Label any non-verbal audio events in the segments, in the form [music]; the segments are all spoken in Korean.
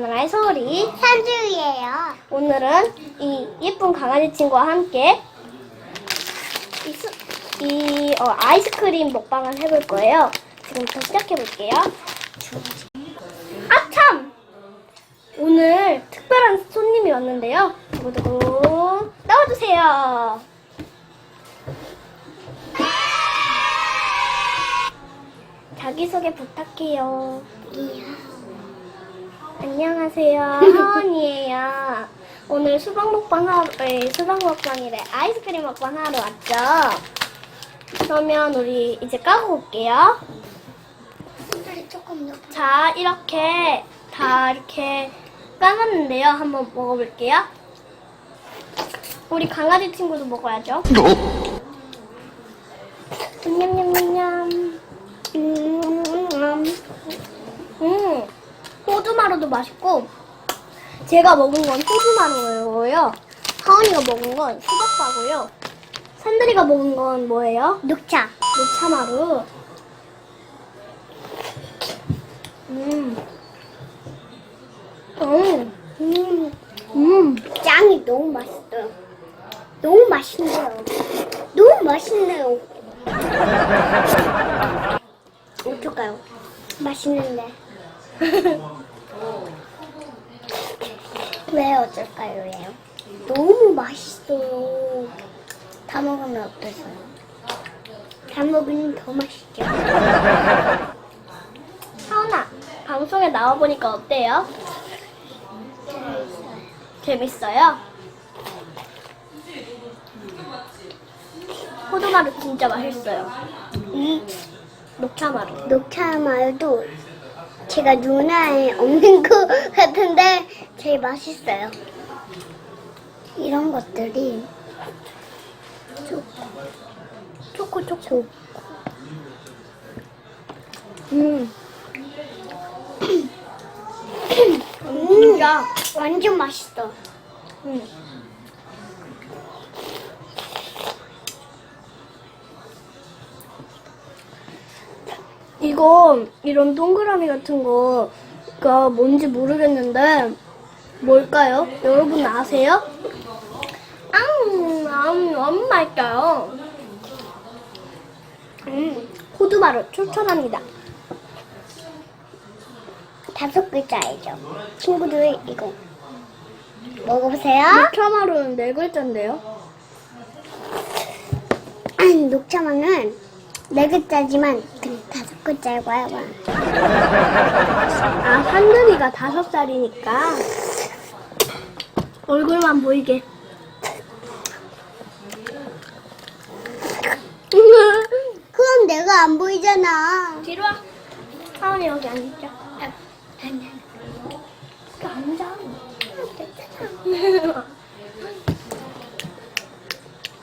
누나의 소리. 산주예요. 오늘은 이 예쁜 강아지 친구와 함께 이, 수, 이 어, 아이스크림 먹방을 해볼 거예요. 지금부터 시작해 볼게요. 아 참! 오늘 특별한 손님이 왔는데요. 두구두구 나와주세요. 자기소개 부탁해요. 안녕하세요. 하원이에요. 오늘 수박 먹방 하러, 에, 수박 먹방이래. 아이스크림 먹방 하러 왔죠? 그러면 우리 이제 까고 올게요. 자, 이렇게 다 이렇게 까놨는데요. 한번 먹어볼게요. 우리 강아지 친구도 먹어야죠. 냠냠냠냠. 음, 음, 호두마루도 맛있고, 제가 먹은 건 호두마루예요. 하원이가 먹은 건 수박바고요. 산들이가 먹은 건 뭐예요? 녹차. 녹차마루. 음. 음. 음, 음. 짱이 너무 맛있어요. 너무 맛있네요. 너무 맛있네요. [laughs] 어떨까요? 맛있는데. [laughs] 왜 어쩔까요? 왜요? 너무 맛있어요. 다 먹으면 어떠세요? 다 먹으면 더 맛있죠. [laughs] 하은아, 방송에 나와보니까 어때요? 재밌어요? 호두마루 진짜 맛있어요. 이 녹차마루. 녹차 말도 제가 누나에 없는 것 같은데 제일 맛있어요. 이런 것들이 초코, 초코. 음. 음, 진짜. 완전 맛있어. 음. 이거 이런 동그라미 같은 거가 뭔지 모르겠는데 뭘까요? 여러분 아세요? 앙, 앙, 너무 맛있어요. 음, 호두마루 추천합니다. 다섯 글자이죠. 친구들 이거 먹어보세요. 녹차마루는 네 글자인데요. 녹차만은 네 글자지만 글자라고 해봐. 아, 한들이가 다섯 살이니까 얼굴만 보이게. 그럼 내가 안 보이잖아. 뒤로 와. 하은이 여기 앉자. 여기 앉아.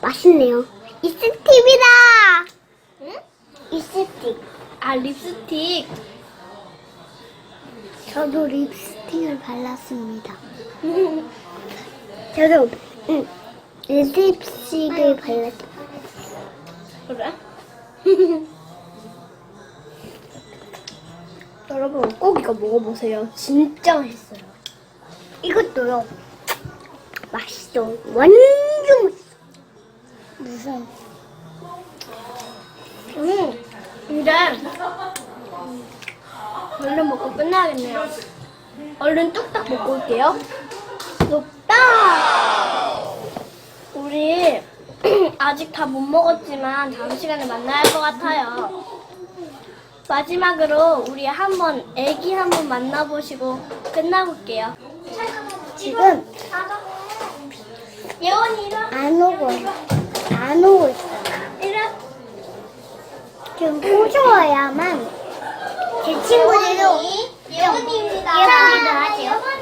맛있네요. 이스팁이다. 응? 이스팁. 아, 립스틱. 저도 립스틱을 발랐습니다. [laughs] 저도 응, 립스틱을 발랐어요. 그래? [laughs] 여러분 꼭 이거 먹어보세요. 진짜 맛있어요. 이것도요. 맛있어. 완전 맛있어. 무슨 음, 근데 얼른 먹고 끝나야겠네요. 얼른 뚝딱 먹고 올게요. 뚝딱! 우리 [clears throat] 아직 다 못 먹었지만 다음 시간에 만나야 할 것 같아요. 마지막으로 우리 한번 애기 한번 만나보시고 끝나볼게요. 지금 예원이. 안 오고 안 오고. 일어. 포줘야만 제 친구들도. 예원이도 하죠.